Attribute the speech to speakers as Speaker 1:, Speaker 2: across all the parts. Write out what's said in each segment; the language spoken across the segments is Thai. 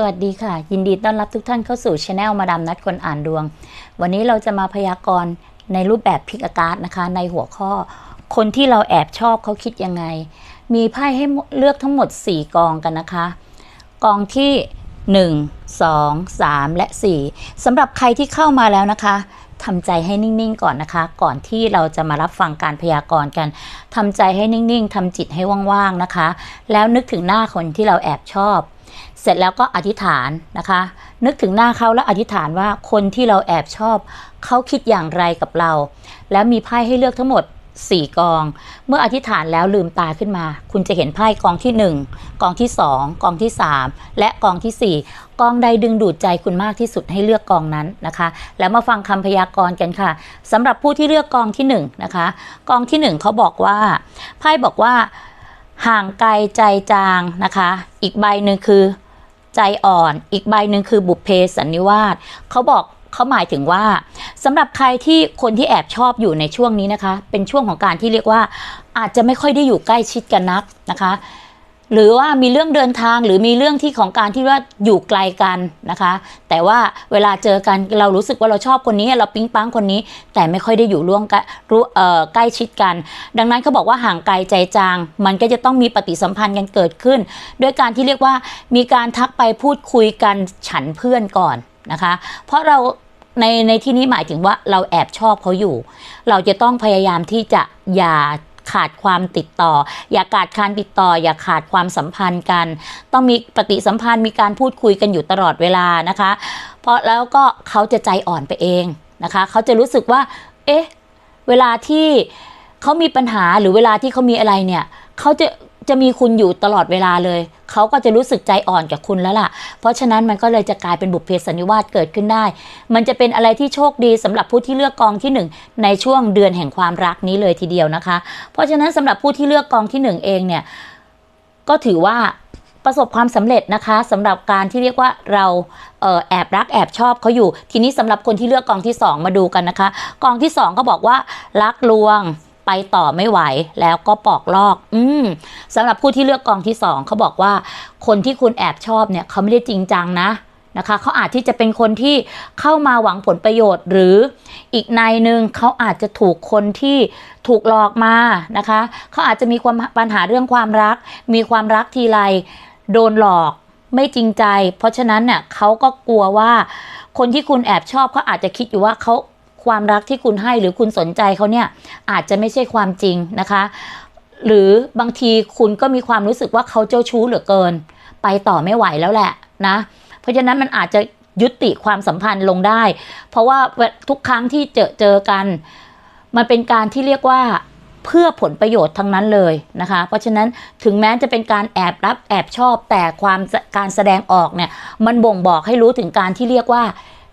Speaker 1: สวัสดีค่ะ ยินดีต้อนรับทุกท่านเข้าสู่ช anel มาดามนัดคนอ่านดวง วันนี้เราจะมาพยากรณ์ในรูปแบบพิกอากาศนะคะ ในหัวข้อ คนที่เราแอบชอบเขาคิดยังไง มีไพ่ให้เลือกทั้งหมด 4 กองกันนะคะ กองที่ 1 2 3 และ 4สำหรับใครที่เข้ามาแล้วนะคะทำใจให้นิ่งๆก่อนนะคะ ก่อนที่เราจะมารับฟังการพยากรณ์กันทำใจให้นิ่งๆทำจิตให้ว่างๆนะคะ แล้วนึกถึงหน้าคนที่เราแอบชอบ เสร็จแล้วก็อธิษฐานนะคะ นึกถึงหน้าเขาแล้วอธิษฐานว่าคนที่เราแอบชอบ เขาคิดอย่างไรกับเรา แล้วมีไพ่ให้เลือกทั้งหมด 4 กอง เมื่ออธิษฐานแล้วลืมตาขึ้นมา คุณจะเห็นไพ่กองที่ 1 กองที่ 2 กองที่ 3 และกองทีสี่4 กองใดดึงดูดใจคุณมากที่สุดให้เลือกกองนั้นนะคะ แล้วมาฟังคำพยากรณ์กันค่ะสำหรับผู้ที่เลือกกองที่1นะคะกองที่1เขาบอกว่าไพ่บอกว่าห่างไกลใจจางนะคะ อีกใบหนึ่งคือ ใจอ่อน อีกใบหนึ่งคือบุพเพสันนิวาสเขาบอกเขาหมายถึงว่าสำหรับใครที่คนที่แอบชอบอยู่ในช่วงนี้นะคะ เป็นช่วงของการที่เรียกว่า อาจจะไม่ค่อยได้อยู่ใกล้ชิดกันนักนะคะ หรือว่ามีเรื่องเดินทางหรือมีเรื่องที่ของการที่ว่าอยู่ไกลกันนะคะ แต่ว่าเวลาเจอกันเรารู้สึกว่าเราชอบคนนี้ เราปิ๊งปังคนนี้ แต่ไม่ค่อยได้อยู่ร่วมกันรู้ใกล้ชิดกัน ดังนั้นเขาบอกว่าห่างไกลใจจาง มันก็จะต้องมีปฏิสัมพันธ์กันเกิดขึ้น ด้วยการที่เรียกว่ามีการทักไปพูดคุยกันฉันเพื่อนก่อนนะคะ เพราะเราในในที่นี้หมายถึงว่าเราแอบชอบเขาอยู่ เราจะต้องพยายามที่จะอย่า ขาดความติดต่อ อย่าขาดการติดต่อ อย่าขาดความสัมพันธ์กัน ต้องมีปฏิสัมพันธ์มีการพูดคุยกันอยู่ตลอดเวลานะคะ เพราะแล้วก็เขาจะใจอ่อนไปเองนะคะ เขาจะรู้สึกว่า เอ๊ะ เวลาที่เขามีปัญหาหรือเวลาที่เขามีอะไรเนี่ยเขาจะ จะมีคุณอยู่ตลอดเวลาเลย เขาก็จะรู้สึกใจอ่อนกับคุณแล้วล่ะ เพราะฉะนั้นมันก็เลยจะกลายเป็นบุพเพสันนิวาสเกิดขึ้นได้ มันจะเป็นอะไรที่โชคดีสำหรับผู้ที่เลือกกองที่หนึ่งในช่วงเดือนแห่งความรักนี้เลยทีเดียวนะคะ เพราะฉะนั้นสำหรับผู้ที่เลือกกองที่หนึ่งเองเนี่ยก็ถือว่าประสบความสำเร็จนะคะสำหรับการที่เรียกว่าเราเออแอบรักแอบชอบเขาอยู่ ทีนี้สำหรับคนที่เลือกกองที่ 2 มาดูกันนะคะ กองที่2ก็บอกว่ารักลวง ไปต่อไม่ไหวแล้วก็ปอกลอก อืมสำหรับผู้ที่เลือกกองที่2เขาบอกว่า คนที่คุณแอบชอบเนี่ยเขาไม่ได้จริงจังนะนะคะเขาอาจที่จะเป็นคนที่เข้ามาหวังผลประโยชน์ หรืออีกในหนึ่งเขาอาจจะถูกคนที่ถูกหลอกมานะคะเขาอาจจะมีความปัญหาเรื่องความรัก มีความรักทีไรโดนหลอกไม่จริงใจ เพราะฉะนั้นเนี่ยเขาก็กลัวว่าคนที่คุณแอบชอบเขาอาจจะคิดอยู่ว่าเขา ความรักที่คุณให้หรือคุณสนใจเขาเนี่ยอาจจะไม่ใช่ความจริงนะคะ หรือบางทีคุณก็มีความรู้สึกว่าเขาเจ้าชู้เหลือเกิน ไปต่อไม่ไหวแล้วแหละนะ เพราะฉะนั้นมันอาจจะยุติความสัมพันธ์ลงได้ เพราะว่าทุกครั้งที่เจอเจอกัน มันเป็นการที่เรียกว่าเพื่อผลประโยชน์ทั้งนั้นเลยนะคะ เพราะฉะนั้นถึงแม้จะเป็นการแอบรับแอบชอบแต่ความการแสดงออกเนี่ยมันบ่งบอกให้รู้ถึงการที่เรียกว่า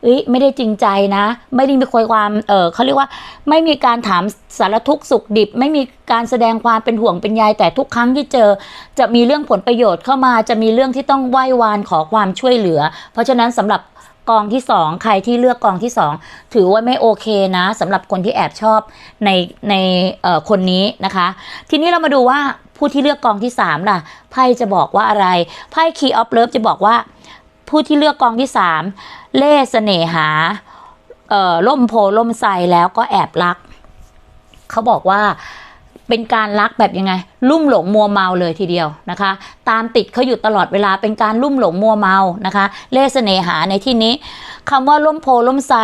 Speaker 1: เอ้ยไม่ได้จริงใจนะ ไม่ได้มีความเออเขาเรียกว่าไม่มีการถามสารทุกข์สุขดิบ ไม่มีการแสดงความเป็นห่วงเป็นใยแต่ทุกครั้งที่เจอ จะมีเรื่องผลประโยชน์เข้ามาจะมีเรื่องที่ต้องไหว้วานขอความช่วยเหลือ เพราะฉะนั้นสำหรับกองที่2ใครที่เลือกกองที่2ถือว่าไม่โอเคนะสำหรับคนที่แอบชอบในในคนนี้นะคะ ทีนี้เรามาดูว่าผู้ที่เลือกกองที่3ล่ะไพ่จะบอกว่าอะไรไพ่ Key of Love จะบอกว่า ผู้ที่เลือกกองที่3เล่เสน่หาเอ่อล่มโพล่มไทรแล้วก็แอบรัก เขาบอกว่าเป็นการรักแบบยังไง ลุ่มหลงมัวเมาเลยทีเดียวนะคะ ตามติดเขาอยู่ตลอดเวลาเป็นการลุ่มหลงมัวเมานะคะ เล่เสน่หาในที่นี้คำว่าล่มโพล่มไทร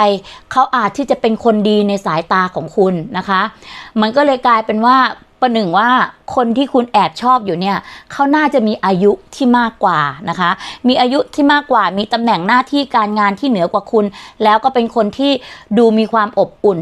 Speaker 1: เขาอาจที่จะเป็นคนดีในสายตาของคุณนะคะ มันก็เลยกลายเป็นว่า ประหนึ่งว่าคนที่คุณแอบชอบอยู่เนี่ยเขาน่าจะมีอายุที่มากกว่านะคะ มีอายุที่มากกว่ามีตำแหน่งหน้าที่การงานที่เหนือกว่าคุณ แล้วก็เป็นคนที่ดูมีความอบอุ่น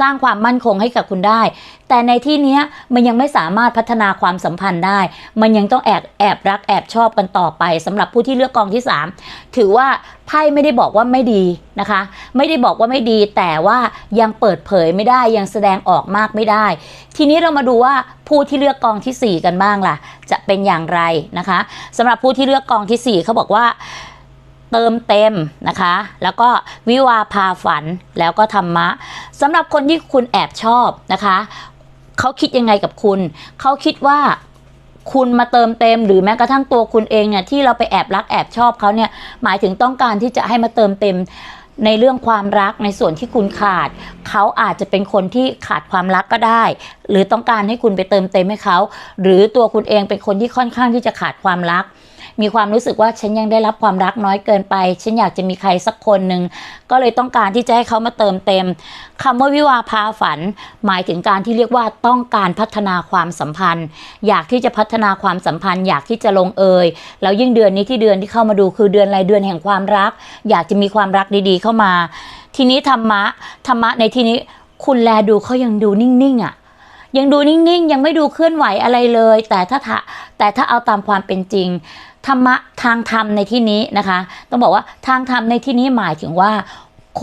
Speaker 1: สร้างความมั่นคงให้กับคุณได้ แต่ในที่นี้มันยังไม่สามารถพัฒนาความสัมพันธ์ได้ มันยังต้องแอบแอบรักแอบชอบกันต่อไปสำหรับผู้ที่เลือกกองที่ 3 ถือว่าไพ่ไม่ได้บอกว่าไม่ดีนะคะ ไม่ได้บอกว่าไม่ดี แต่ว่ายังเปิดเผยไม่ได้ยังแสดงออกมากไม่ได้ ทีนี้เรามาดูว่าผู้ที่เลือกกองที่ 4 กันบ้างล่ะ จะเป็นอย่างไรนะคะสำหรับผู้ที่เลือกกองที่ 4เขาบอกว่า เติมเต็มนะคะ แล้วก็วิวาพาฝันแล้วก็ธรรมะสำหรับคนที่คุณแอบชอบนะคะเขาคิดยังไงกับคุณ เขาคิดว่าคุณมาเติมเต็ม หรือแม้กระทั่งตัวคุณเองเนี่ยที่เราไปแอบรักแอบชอบเขาเนี่ยหมายถึงต้องการที่จะให้มาเติมเต็มในเรื่องความรักในส่วนที่คุณขาด เขาอาจจะเป็นคนที่ขาดความรักก็ได้ หรือต้องการให้คุณไปเติมเต็มให้เขา หรือตัวคุณเองเป็นคนที่ค่อนข้างที่จะขาดความรัก มีความรู้สึกว่าฉันยังได้รับความรักน้อยเกินไป ฉันอยากจะมีใครสักคนหนึ่งก็เลยต้องการที่จะให้เขามาเติมเต็มคำว่าวิวาพาฝัน หมายถึงการที่เรียกว่าต้องการพัฒนาความสัมพันธ์ อยากที่จะพัฒนาความสัมพันธ์ อยากที่จะลงเอยแล้วยิ่งเดือนนี้ที่เดือนที่เข้ามาดูคือเดือนอะไรเดือนแห่งความรัก อยากจะมีความรักดีๆ เข้ามา ทีนี้ธรรมะธรรมะในที่นี้คุณแลดูเขายังดูนิ่งๆอะยังดูนิ่งๆ ยังไม่ดูเคลื่อนไหวอะไรเลย แต่ถ้าแต่ถ้าเอาตามความเป็นจริง ธรรมะทางธรรมในที่นี้นะคะ ต้องบอกว่าทางธรรมในที่นี้หมายถึงว่า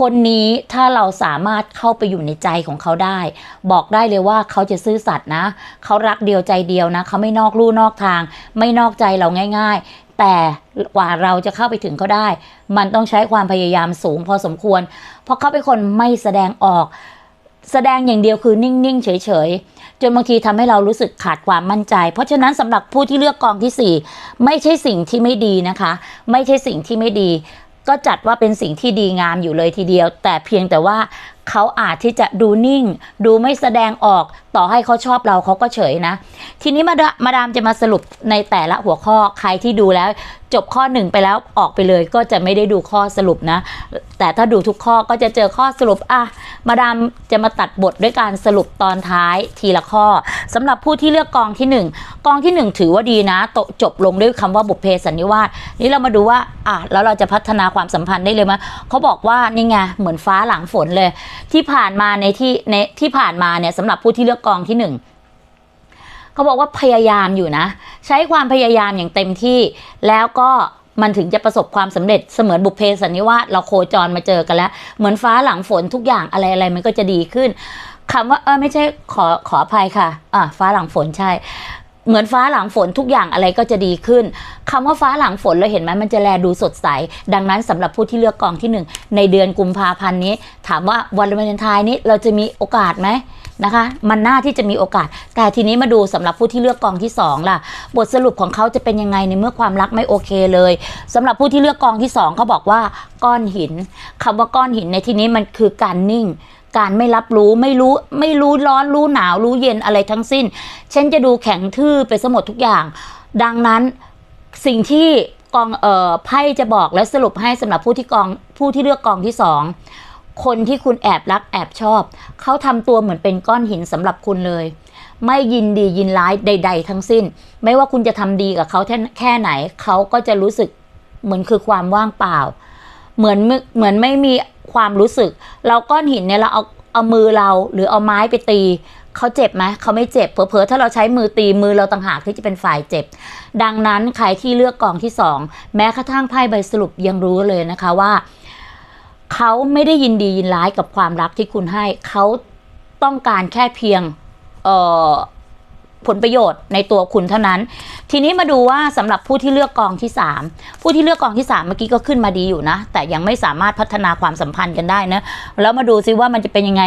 Speaker 1: คนนี้ถ้าเราสามารถเข้าไปอยู่ในใจของเขาได้ บอกได้เลยว่าเขาจะซื่อสัตย์นะ เขารักเดียวใจเดียวนะ เขาไม่นอกลู่นอกทาง ไม่นอกใจเราง่าย ๆแต่กว่าเราจะเข้าไปถึงเขาได้ มันต้องใช้ความพยายามสูงพอสมควร เพราะเขาเป็นคนไม่แสดงออก แสดงอย่างเดียวคือนิ่ง ๆ เฉย ๆ จนบางทีทำให้เรารู้สึกขาดความมั่นใจ เพราะฉะนั้นสำหรับผู้ที่เลือกกองที่ 4 ไม่ใช่สิ่งที่ไม่ดีนะคะ ไม่ใช่สิ่งที่ไม่ดี ก็จัดว่าเป็นสิ่งที่ดีงามอยู่เลยทีเดียว แต่เพียงแต่ว่าเขาอาจที่จะดูนิ่ง ดูไม่แสดงออกต่อให้เขาชอบเราเขาก็เฉยนะ ทีนี้มาดามาดามจะมาสรุปในแต่ละหัวข้อใครที่ดูแล้วจบข้อหนึ่งไปแล้วออกไปเลยก็จะไม่ได้ดูข้อสรุปนะ แต่ถ้าดูทุกข้อก็จะเจอข้อสรุปอะมาดามจะมาตัดบทด้วยการสรุปตอนท้ายทีละข้อสำหรับผู้ที่เลือกกองที่หนึ่งกองที่หนึ่งถือว่าดีนะจบลงด้วยคำว่าบุพเพสันนิวาสนี่เรามาดูว่าอะแล้วเราจะพัฒนาความสัมพันธ์ได้เลยไหมเขาบอกว่านี่ไงเหมือนฟ้าหลังฝนเลย ที่ผ่านมาในที่ในที่ผ่านมาเนี่ยสำหรับผู้ที่เลือกกองที่หนึ่งเขาบอกว่าพยายามอยู่นะ ใช้ความพยายามอย่างเต็มที่ แล้วก็มันถึงจะประสบความสำเร็จเสมือนบุพเพสันนิวาสเราโคจรมาเจอกันแล้ว เหมือนฟ้าหลังฝนทุกอย่างอะไรอะไรมันก็จะดีขึ้นคำว่าเออไม่ใช่ขอขออภัยค่ะอ่าฟ้าหลังฝนใช่ เหมือนฟ้าหลังฝนทุกอย่างอะไรก็จะดีขึ้นคำว่าฟ้าหลังฝนเราเห็นไหมมันจะแลดูสดใส ดังนั้นสำหรับผู้ที่เลือกกองที่หนึ่งในเดือนกุมภาพันธ์นี้ ถามว่าวันวาเลนไทน์นี้เราจะมีโอกาสไหม นะคะ มันน่าที่จะมีโอกาส แต่ทีนี้มาดูสำหรับผู้ที่เลือกกองที่สองล่ะ บทสรุปของเขาจะเป็นยังไงในเมื่อความรักไม่โอเคเลยสำหรับผู้ที่เลือกกองที่สองเขาบอกว่าก้อนหินคำว่าก้อนหินในที่นี้มันคือการนิ่งการไม่รับรู้ไม่รู้ไม่รู้ร้อนรู้หนาวรู้เย็นอะไรทั้งสิ้นฉันจะดูแข็งทื่อไปสมดทุกอย่าง ดังนั้นสิ่งที่กองเอ่อไพ่จะบอกและสรุปให้สำหรับผู้ที่กองผู้ที่เลือกกองที่สอง คนที่คุณแอบรักแอบชอบ เขาทำตัวเหมือนเป็นก้อนหินสำหรับคุณเลย ไม่ยินดียินร้ายใด ๆ ทั้งสิ้น ไม่ว่าคุณจะทำดีกับเขาแค่แค่ไหน เขาก็จะรู้สึกเหมือนคือความว่างเปล่า เหมือนเหมือนไม่มีความรู้สึก เราก้อนหินเนี่ยเราเอาเอามือเราหรือเอาไม้ไปตีเขาเจ็บไหมเขาไม่เจ็บเผลอๆถ้าเราใช้มือตีมือเราต่างหากที่จะเป็นฝ่ายเจ็บ ดังนั้นใครที่เลือกกองที่สองแม้กระทั่งไพ่ใบสรุปยังรู้เลยนะคะว่า เขาไม่ได้ยินดียินร้ายกับความรักที่คุณให้ เขาต้องการแค่เพียงผลประโยชน์ในตัวคุณเท่านั้น ทีนี้มาดูว่าสำหรับผู้ที่เลือกกองที่ 3 ผู้ที่เลือกกองที่ 3 เมื่อกี้ก็ขึ้นมาดีอยู่นะ แต่ยังไม่สามารถพัฒนาความสัมพันธ์กันได้นะ แล้วมาดูซิว่ามันจะเป็นยังไง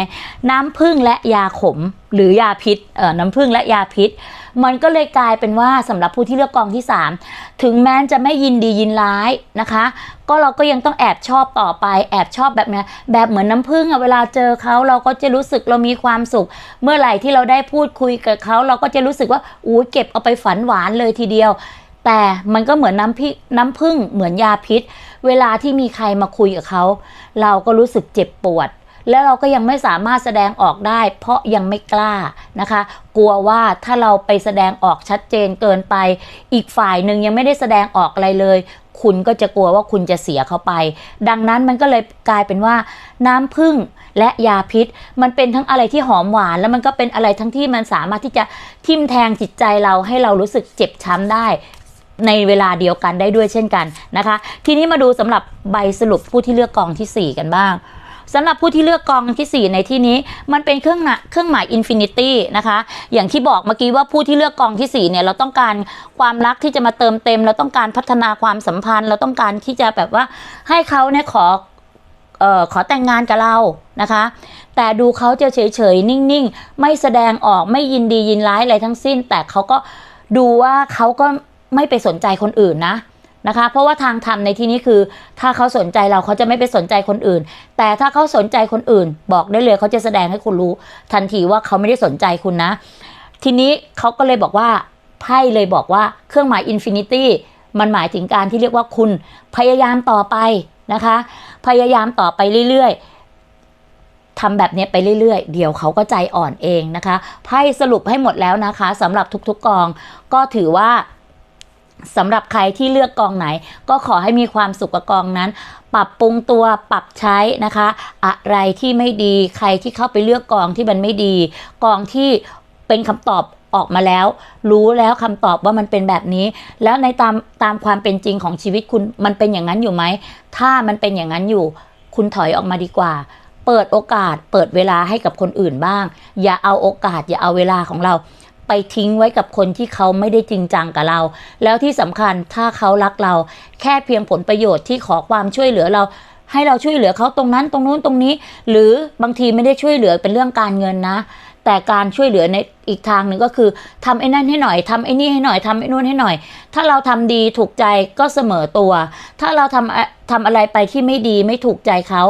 Speaker 1: น้ำผึ้งและยาขมหรือยาพิษน้ำผึ้งและยาพิษ มันก็เลยกลายเป็นว่าสำหรับผู้ที่เลือกกองที่ 3 ถึงแม้จะไม่ยินดียินร้ายนะคะ ก็เราก็ยังต้องแอบชอบต่อไป แอบชอบแบบเนี้ยแบบเหมือนน้ำผึ้งอะเวลาเจอเขาเราก็จะรู้สึกเรามีความสุข เมื่อไหร่ที่เราได้พูดคุยกับเขาเราก็จะรู้สึกว่าอู้เก็บเอาไปฝันหวานเลยทีเดียวแต่มันก็เหมือนน้ำพิน้ำผึ้งเหมือนยาพิษ เวลาที่มีใครมาคุยกับเขา เราก็รู้สึกเจ็บปวด แล้วเราก็ยังไม่สามารถแสดงออกได้ เพราะยังไม่กล้านะคะ กลัวว่าถ้าเราไปแสดงออกชัดเจนเกินไป อีกฝ่ายหนึ่งยังไม่ได้แสดงออกอะไรเลย คุณก็จะกลัวว่าคุณจะเสียเขาไป ดังนั้นมันก็เลยกลายเป็นว่า น้ำผึ้งและยาพิษ มันเป็นทั้งอะไรที่หอมหวาน แล้วมันก็เป็นอะไรทั้งที่มันสามารถที่จะทิ่มแทงจิตใจเราให้เรารู้สึกเจ็บช้ำได้ในเวลาเดียวกันได้ด้วยเช่นกันนะคะ ทีนี้มาดูสำหรับใบสรุปผู้ที่เลือกกองทีสี่4 กันบ้าง สำหรับผู้ที่เลือกกองที่ 4 ในที่นี้ มันเป็นเครื่องหนะเครื่องหมายอินฟินิตี้นะคะ อย่างที่บอกเมื่อกี้ว่าผู้ที่เลือกกองที่4เนี่ยเราต้องการความรักที่จะมาเติมเต็ม เราต้องการพัฒนาความสัมพันธ์ เราต้องการที่จะแบบว่าให้เขาเนี่ยขอเอ่อขอแต่งงานกับเรานะคะ แต่ดูเขาจะเฉยๆ นิ่งๆ ไม่แสดงออกไม่ยินดียินร้ายอะไรทั้งสิ้น แต่เขาก็ดูว่าเขาก็ไม่ไปสนใจคนอื่นนะ นะคะ เพราะว่าทางธรรมในที่นี้คือ ถ้าเขาสนใจเราเขาจะไม่ไปสนใจคนอื่น แต่ถ้าเขาสนใจคนอื่น บอกได้เลยเขาจะแสดงให้คุณรู้ทันทีว่าเขาไม่ได้สนใจคุณนะ ทีนี้เขาก็เลยบอกว่าไพ่เลยบอกว่าเครื่องหมายอินฟินิตี้มันหมายถึงการที่เรียกว่าคุณพยายามต่อไปนะคะ พยายามต่อไปเรื่อยๆทำแบบนี้ไปเรื่อยๆ เดี๋ยวเขาก็ใจอ่อนเองนะคะไพ่สรุปให้หมดแล้วนะคะสำหรับทุกๆกองก็ถือว่า สำหรับใครที่เลือกกองไหน ก็ขอให้มีความสุขกับกองนั้น ปรับปรุงตัวปรับใช้นะคะ อะไรที่ไม่ดีใครที่เข้าไปเลือกกองที่มันไม่ดี กองที่เป็นคำตอบออกมาแล้ว รู้แล้วคำตอบว่ามันเป็นแบบนี้ แล้วในตามตามความเป็นจริงของชีวิตคุณมันเป็นอย่างนั้นอยู่ไหม ถ้ามันเป็นอย่างนั้นอยู่ คุณถอยออกมาดีกว่า เปิดโอกาส เปิดเวลาให้กับคนอื่นบ้าง อย่าเอาโอกาส อย่าเอาเวลาของเรา ไปทิ้งไว้กับคนที่เขาไม่ได้จริงจังกับเรา แล้วที่สำคัญถ้าเขารักเรา แค่เพียงผลประโยชน์ที่ขอความช่วยเหลือเรา ให้เราช่วยเหลือเขาตรงนั้นตรงนู้นตรงนี้ หรือบางทีไม่ได้ช่วยเหลือเป็นเรื่องการเงินนะ แต่การช่วยเหลือในอีกทางหนึ่งก็คือทำไอ้นั่นให้หน่อยทำไอ้นี่ให้หน่อยทำไอ้นู่นให้หน่อย ถ้าเราทำดีถูกใจก็เสมอตัว ถ้าเราทำทำอะไรไปที่ไม่ดีไม่ถูกใจเขา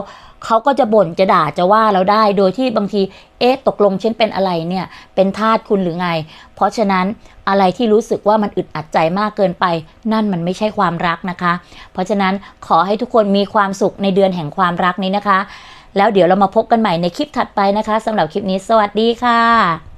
Speaker 1: เขาก็จะบ่นจะด่าจะว่าเราได้โดยที่บางทีเอ๊ะตกลงฉันเป็นอะไรเนี่ย เป็นทาสคุณหรือไง เพราะฉะนั้นอะไรที่รู้สึกว่ามันอึดอัดใจมากเกินไป นั่นมันไม่ใช่ความรักนะคะ เพราะฉะนั้นขอให้ทุกคนมีความสุขในเดือนแห่งความรักนี้นะคะ แล้วเดี๋ยวเรามาพบกันใหม่ในคลิปถัดไปนะคะสำหรับคลิปนี้ สวัสดีค่ะ